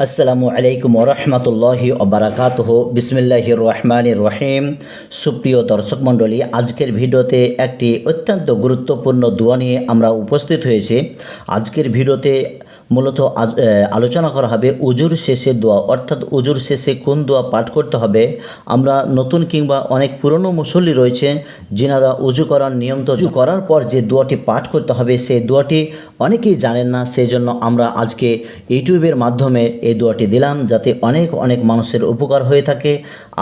আসসালামু আলাইকুম ওরহমতুল্লাহি অবরাকাত বিসমিল্লাহ রহমান রহিম সুপ্রিয় দর্শক মণ্ডলী আজকের ভিডিওতে একটি অত্যন্ত গুরুত্বপূর্ণ দোয়া নিয়ে আমরা উপস্থিত হয়েছি আজকের ভিডিওতে মূলত আলোচনা করা হবে উজুর শেষে দোয়া। অর্থাৎ উজুর শেষে কোন দোয়া পাঠ করতে হবে? আমরা নতুন কিংবা অনেক পুরনো মুসল্লি রয়েছে, যিনারা উজু করার নিয়ম তো করার পর যে দোয়াটি পাঠ করতে হবে, সেই দোয়াটি অনেকেই জানেন না। সেই জন্য আমরা আজকে ইউটিউবের মাধ্যমে এই দোয়াটি দিলাম, যাতে অনেক অনেক মানুষের উপকার হয়ে থাকে।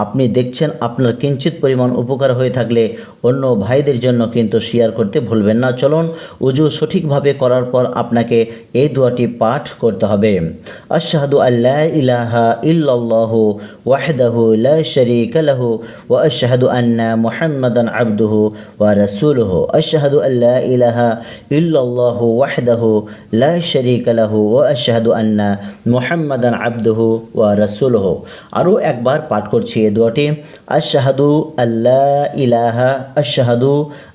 আপনি দেখছেন, আপনার কিঞ্চিত পরিমাণ উপকার হয়ে থাকলে অন্য ভাইদের জন্য কিন্তু শেয়ার করতে ভুলবেন না। চলুন, উজু সঠিকভাবে করার পর আপনাকে এই দোয়াটি পাঠ করতে হবে। আশহাদু আল্লাহ ইলাহা ইল্লাল্লাহু ওয়াহদাহু লা শারীকা লাহু ওয়া আশহাদু আন্না মুহাম্মাদান আবদুহু ওয়া রাসূলুহু। আশহাদু আল্লা ইলাহা ইল্লাল্লাহু ওয়াহদাহু লা শারীকা লাহু ওয়া আশহাদু আন্না মুহাম্মাদান আবদুহু ওয়া রাসূলুহু। আরও একবার পাঠ করছি এই দোয়াটি। আশহাদু আল্লা ইলাহা, আশহাদু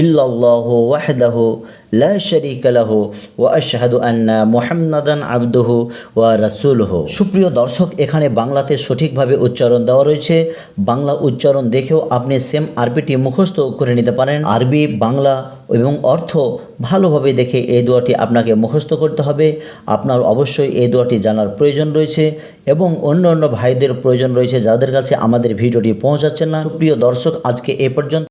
ইল্লাল্লাহ ওয়াহদাহ লা শরীক লাহ ওয়া আশহাদু আন্না মুহাম্মাদান আবদুহু ওয়া সুপ্রিয় দর্শক, এখানে বাংলাতে সঠিকভাবে উচ্চারণ দেওয়া রয়েছে। বাংলা উচ্চারণ দেখেও আপনি সেম আরবিটি মুখস্থ করে নিতে পারেন। আরবি, বাংলা এবং অর্থ ভালোভাবে দেখে এই দোয়াটি আপনাকে মুখস্থ করতে হবে। আপনার অবশ্যই এই দোয়াটি জানার প্রয়োজন রয়েছে এবং অন্য অন্য ভাইদের প্রয়োজন রয়েছে যাদের কাছে আমাদের ভিডিওটি পৌঁছাচ্ছে না। সুপ্রিয় দর্শক, আজকে এ পর্যন্ত